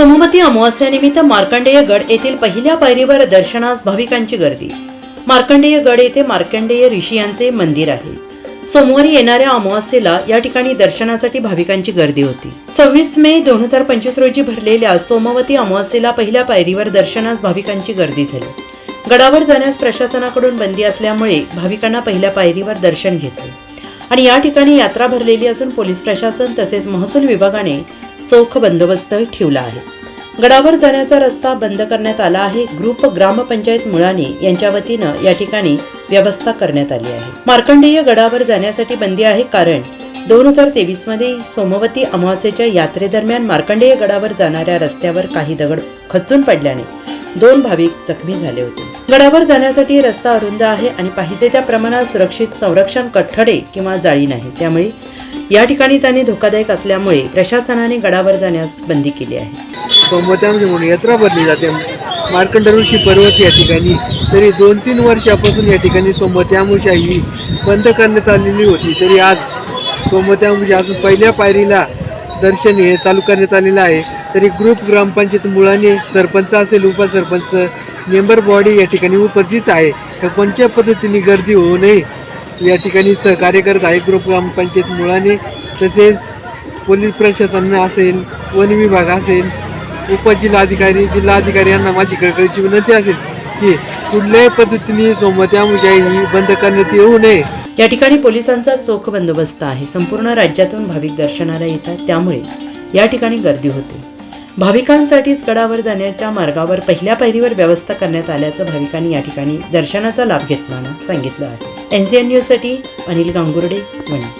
सोमवती अमावास्यानिमित्त मार्कंडेय गड येथील पहिल्या पायरीवर दर्शनास भाविकांची गर्दी. मार्कंडेय गड येथे मार्कंडेय ऋषी यांचे मंदिर आहे. सोमवारी येणाऱ्या अमावास्येला या ठिकाणी दर्शनासाठी भाविकांची गर्दी होती. सव्वीस मे दोन हजार पंचवीस रोजी भरलेल्या सोमवती अमावास्येला पहिल्या पायरीवर दर्शनास भाविकांची गर्दी झाली. गडावर जाण्यास प्रशासनाकडून बंदी असल्यामुळे भाविकांना पहिल्या पायरीवर दर्शन घेतले. आणि या ठिकाणी यात्रा भरलेली असून पोलीस प्रशासन तसेच महसूल विभागाने चोख बंदोबस्त ठेवला आहे. गडावर जाण्याचा रस्ता बंद करण्यात आला आहे. ग्रुप ग्रामपंचायत मुळाने यांच्या वतीनं या ठिकाणी व्यवस्था करण्यात आली आहे. मार्कंडेय गडावर जाण्यासाठी बंदी आहे कारण दोन हजार तेवीसमध्ये सोमवती अमावास्येच्या यात्रेदरम्यान मार्कंडेय गडावर जाणाऱ्या रस्त्यावर काही दगड खचून पडल्याने दोन भाविक जखमी झाले होते. गडावर जाण्यासाठी रस्ता अरुंद आहे आणि पाहिजे त्या प्रमाणात सुरक्षित संरक्षण कठडे किंवा जाळी नाही. त्यामुळे या ठिकाणी त्याने धोकादायक असल्यामुळे प्रशासनाने गडावर जाण्यास बंदी केली आहे. सोमवत्यामध्ये म्हणून यात्रा भरली जाते. मार्कंड ऋषी पर्वत या ठिकाणी. तरी दोन तीन वर्षापासून या ठिकाणी सोमवत्यामुषा ही बंद करण्यात आलेली होती. तरी आज सोमवत्यामुषा अजून पहिल्या पायरीला दर्शन हे चालू करण्यात आलेलं आहे. तरी ग्रुप ग्रामपंचायत मुळाने सरपंच असेल उपसरपंच मेंबर बॉडी या ठिकाणी उपस्थित आहे. तर कोणत्या पद्धतीने गर्दी होऊ नये या ठिकाणी सहकार्य करत आहे ग्रुप ग्रामपंचायत मुळाने. तसेच पोलीस प्रशासन असेल वन विभाग असेल उपजिल्हाधिकारी जिल्हाधिकारी यांना माझी कळकळीची विनंती असेल की कुठल्याही पद्धतीने सोमवत्या ही बंद करण्यात येऊ नये. या ठिकाणी पोलिसांचा चोख बंदोबस्त आहे. संपूर्ण राज्यातून भाविक दर्शनाला येतात. त्यामुळे या ठिकाणी गर्दी होते. भाविकांसाठीच गडावर जाण्याच्या मार्गावर पहिल्या पायरीवर व्यवस्था करण्यात आल्याचं भाविकांनी या ठिकाणी दर्शनाचा लाभ घेतल्यानं सांगितलं आहे. एनसीएन न्यूजसाठी अनिल गांगुर्डे वणी.